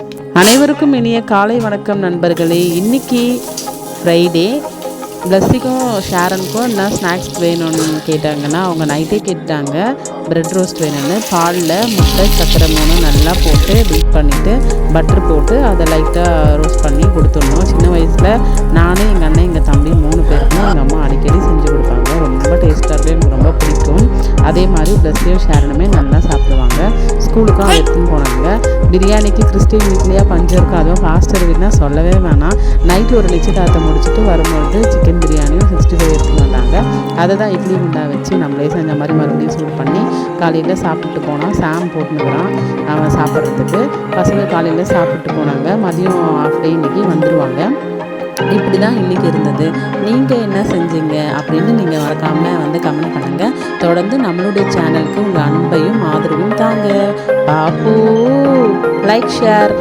அனைவருக்கும் இனிய காலை வணக்கம் நண்பர்களே. இன்னைக்கு ஃப்ரைடே பிளஸ்ஸிக்கும் ஷேரனுக்கும் என்ன ஸ்நாக்ஸ் வேணும்னு கேட்டாங்கன்னா அவங்க நைட்டே கேட்டாங்க ப்ரெட் ரோஸ்ட் வேணும்னு. பாலில் முட்டை சக்கரை மூணு நல்லா போட்டு பீட் பண்ணிவிட்டு பட்டர் போட்டு அதை லைட்டாக ரோஸ்ட் பண்ணி கொடுத்துடணும். சின்ன வயசில் நானும் எங்கள் அண்ணன் எங்கள் தம்பி மூணு பேர் அதே மாதிரி பிளஸ்ஸியும் ஷேரனுமே நல்லா சாப்பிடுவாங்க. ஸ்கூலுக்கும் அதை எடுத்துன்னு போனாங்க. பிரியாணிக்கு கிறிஸ்டின் வீட்லேயே பஞ்சம் இருக்கும் அதுவும் ஃபாஸ்டர் வீட்னா சொல்லவே வேணாம். நைட் ஒரு நிச்சயதார்த்தம் முடிச்சுட்டு வரும்போது சிக்கன் பிரியாணியும் சிக்ஸ்டி ஃபைவ் எடுத்துன்னு வந்தாங்க. அதை தான் இட்லி குண்டா வச்சு நம்மளே செஞ்ச மாதிரி மறுபடியும் சூடு பண்ணி காலையில் சாப்பிட்டு போனோம். சாம் போட்டுனுக்குறான் அவன் சாப்பிட்றதுக்கு. பசங்க காலையில் சாப்பிட்டு போனாங்க. மதியம் ஆஃப் டே இன்னைக்கு வந்துடுவாங்க இப்படி தான் இன்றைக்கி இருந்தது. நீங்கள் என்ன செஞ்சீங்க அப்படின்னு நீங்கள் மறக்காமல் வந்து கமெண்ட் தொடர்ந்து நம்மளுடைய சேனலுக்கு உங்கள் அன்பையும் ஆதரவும் தாங்க. பாப்போ லைக் ஷேர்